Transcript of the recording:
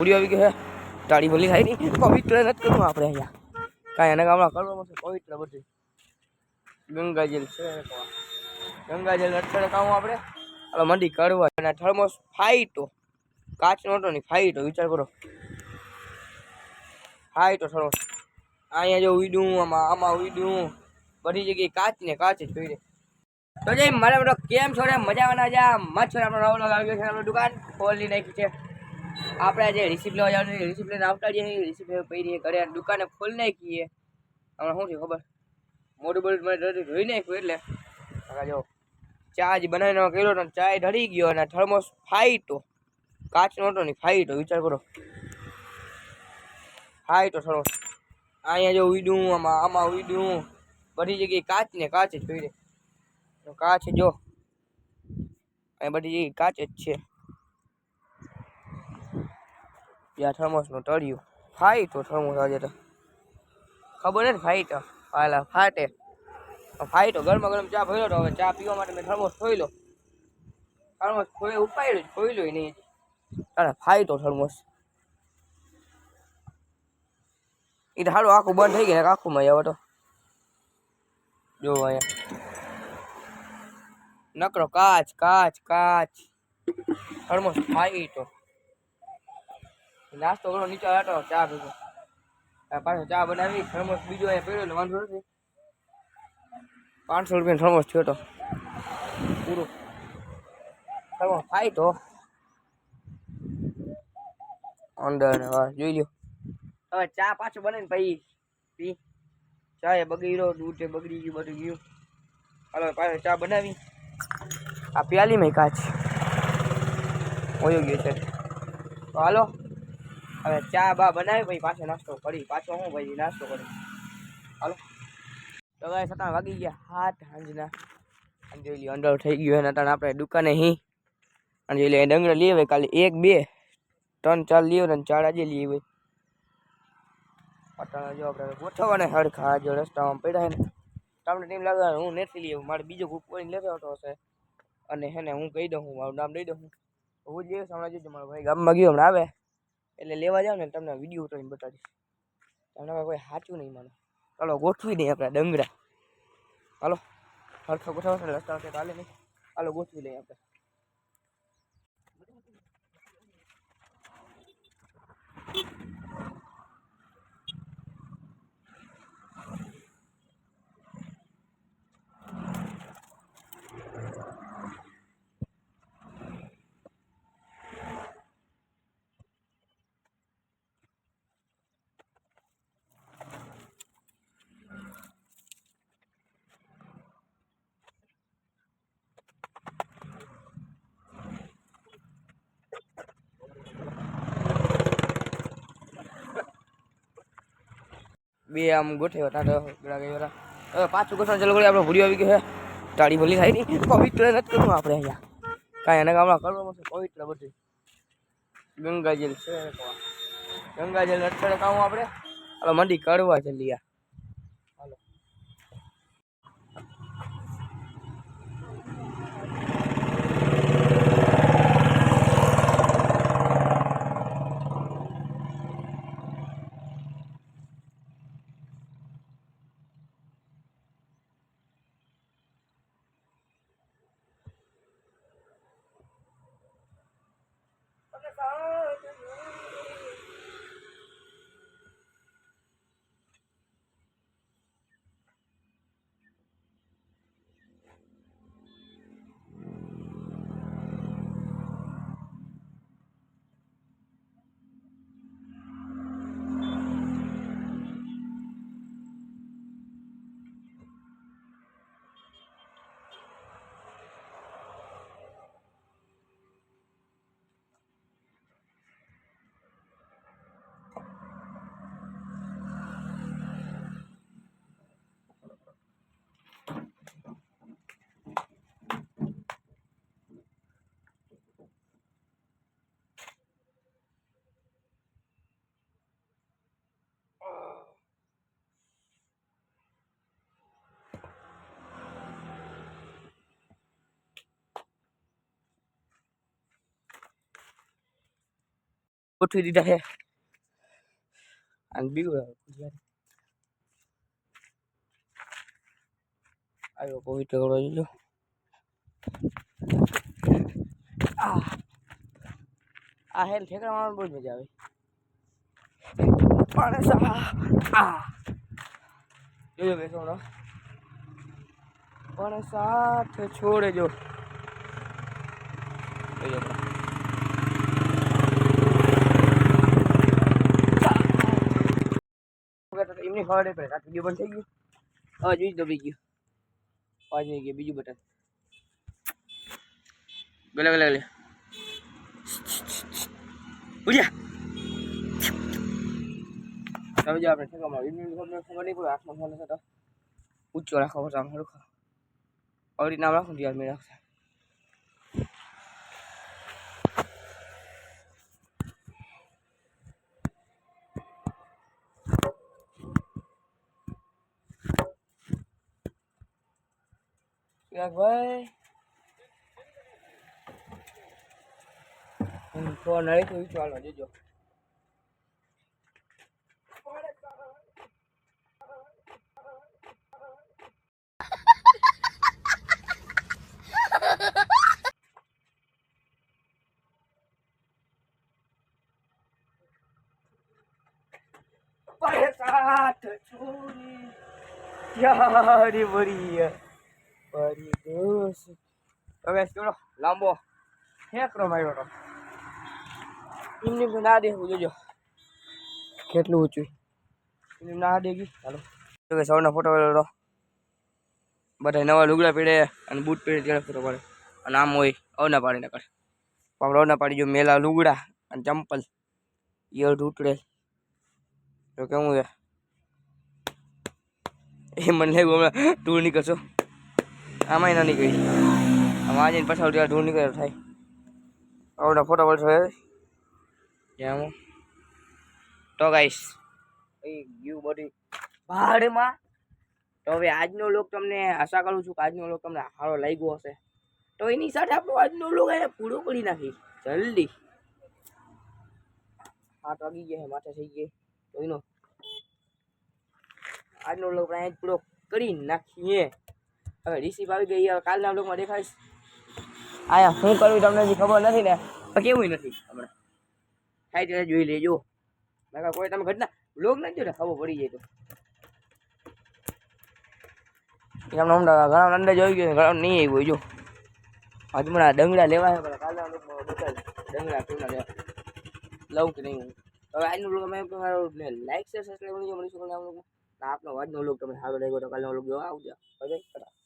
પૂરી આવી ગયો તાળી બોલી થાય નહીં. પવિત્ર નથી કરવું આપણે અહીંયા. કાંઈ એને ગામડા કરવા પડશે? પવિત્ર બધું. ગંગાજલ છે ગંગાજલ અત્યારે કામ આપણે? હાલો, મંડી કરવા અને થર્મોસ ફાઈટો. કાચનો હતો નહીં ફાઈટો. વિચાર કરો. ફાઈટો થર્મોસ. અહીંયા જો ઉડ્યું, આમાં આમાં ઉડ્યું. બધી જગ્યાએ કાચ ને કાચ જ જોઈ તો જય મારે બધો કેમ છો મજા મજાવાના જા મચ્છર આપણો નવો આવી ગયો છે, આપણી દુકાન ખોલી નાખી છે. આપણે જે રિસીપ લેવા જવાનું છે રિસીપ લઈને આવતા જઈએ રિસીપ પહેરીએ ઘરે દુકાને ખોલી નાખીએ. હમણાં શું થયું ખબર? મોટું બધું મને ધોઈ નાખ્યું એટલે. કાકા જો, ચા જ બનાવીને કર્યો તો ચા ઢળી ગયો અને થર્મોસ ફાઈટો. કાચનો હતો નહીં ફાઈટો, વિચાર કરો. ફાઈટો થર્મોસ. અહીંયા જો ઉડ્યું, આમાં આમાં ઉડ્યું. બધી જગ્યાએ કાચ ને કાચ જ જોઈ તો કાચ જો. અહીં બધી કાચ જ છે. ત્યાં થર્મોસનું તળિયું. ફાઈ તો થર્મોસ આજે તો. ખબર નથી ફાઈ તો. પાલા ફાટે. ફાઈટો ગરમા ગરમ ચા ભર્યો તો હવે ચા પીવા માટે મેં થર્મોસ ખોઈ લો થર્મોસ ખોઈ ઉપાડ્યું ખોઈ લો નહીં. અરે ફાઈટો થર્મોસ. એ તો સારું આખું બંધ થઈ ગયું આખું માં હવે તો. જો અહીંયા. નકરો, કાચ કાચ કાચ. થર્મોસ ફાઈટો નાસ્તો કરો નીચે હતો ચા ભેગો. પાછો ચા બનાવી થર્મોસ બીજો અહીંયા પડ્યો એટલે વાંધો નથી. પાંચસો રૂપિયાનો થર્મોસ થયો તો. પૂરો. થર્મોસ ફાઈટો અંદર ને વાહ જોઈ લ્યો. હવે ચા પાછો બને ને પછી પી ચા એ બગડી રહ્યો દૂધ બગડી ગયું, બધું ગયું. હાલો, પાછો ચા બનાવી. આ પ્યાલી મેં કાચ. ઓયો ગયો છે. તો હાલો, હવે ચા બા બનાવી, પછી પાછો નાસ્તો કરી, પાછો હું ભાઈ નાસ્તો કરી. હાલો. તો ગાય સતા વાગી ગયા હાથ સાંજના. અને જોઈ થઈ ગયું એના તને આપણે દુકાને હી. અને જોઈ લે ડંગર લઈ આવે કાલે એક, બે, ત્રણ, ચાર લઈ આવે ચાર આજે લઈ આવે અટાણા જો આપણે ગોઠવવાને હરખા, જો રસ્તામાં પડ્યા ને. તમને ટીમ લાગે હું નથી લઈ મારે બીજો ગ્રુપ કરીને લેતો હતો હશે. અને હેને હું કહી દઉં હું મારું નામ દઈ દઉં હું હું જ હમણાં જોજો, મારો ભાઈ ગામમાં ગયો હમણાં આવે. એટલે લેવા જાવ ને તમને વીડિયો ઉતારીને બતાવીશ. તમને કાંઈ સાચું નહીં મને. ચાલો ગોઠવી દઈએ આપણે ડંગરા. હાલો. હરખો ગોઠવવા છે, રસ્તા હશે ચાલે નહીં. હાલો ગોઠવી લઈએ આપણે. બે આમ ગોઠવ્યો ગઈ વાળા પાછું ગોઠવણ ચાલુ કરી આપણે ભૂડી આવી ગયો છે તાળી ભલી થાય નહીં. પવિત્ર નથી કરવું આપણે અહીંયા. કાંઈ એને ગામડા કરવામાં પડશે પવિત્ર બધું. ગંગાજલ છે ગંગાજલ અત્યારે કામ આપણે. આપણે મંડી કરવા ચાલીએ ગોઠવી દીધા છે અને બીજું આવ્યો પવિત્ર કરવા જોજો આ હેલ ઠેકડા મારવાની બહુ જ મજા આવે પણ સા જોજો બેસો પણ સાથ છોડે જો જોજો ખબર નહીં પડે. આ વીડિયો બંધ થઈ ગયું હવે જોઈ દબી ગયું પાંચ નહીં ગયું બીજું બટન. ગલે ગલે ગલે. ઉજ્યા તમે જો આપણે ઠેકામાં એમની ખબર નહીં પડે. ઊંચો રાખો પછી નામ રાખો યાર મેં ભાઈ ફોન આવી તો ચાલો જોજો સાથ છોડી યારી બળી ગયો છે. હવે થોડો લાંબો ઠેકરો માર્યો તો. એમને ના દેવું જોજો. કેટલું ઊંચું? એમને ના દેગી ચાલો તો કે સૌના ફોટો વાળો બધા નવા લુગડા પહેરે અને બૂટ પહેરે ત્યારે ફોટો પડે. અને આમ હોય અવના પાડી નાખે પણ અવના પાડી જો મેલા લુગડા અને ચંપલ. ઈયર તૂટડે તો કેવું છે? એ મને લાગ્યું હમણાં ટૂર નીકળશો આમાંય ના નીકળી આમાં આજે પછાડ ત્યાં નીકળ્યો થાય. આવડા ફોટો પડશો ત્યાં તો ગાઈશ ગયું બધી ભાડમાં. તો હવે આજનો લોક તમને આશા કરું છું કે આજનો લોક તમને સારો લાગ્યો હશે. તો એની સાથે આપણો આજનો લોક અહીંયા પૂરો કરી નાખી જલ્દી. આઠ વાગી ગયા માથે થઈ ગયા. તો એનો આજનો લોક અહીંયા પૂરો કરી નાખીએ. હવે રિસીપ આવી ગઈ, હવે કાલના બ્લોગમાં દેખાડીશ. આયા, શું કરવું તમને ખબર નથી ને કેવું નથી હમણાં. થાય ત્યારે જોઈ લેજો. નકર કોઈ તમે ઘટના બ્લોગ નથી જોતા? ખબર પડી જાય તો. તમને હમણાં ઘણા અંદર જોઈ ગયો ઘણા નહીં આવ્યું, જો. હજમણા ડંગડા લેવા પણ કાલના બ્લોગમાં બતાવી. ડંગડા કેવડા લેવા. લઉં કે નહીં હું હવે આજનો બ્લોગ અમે લાઈક શેર સબસ્ક્રાઈબ કરી મળીશું આપનો આજનો બ્લોગ તમને સારો લાગ્યો તો કાલનો બ્લોગ જોવા આવજો. Bye bye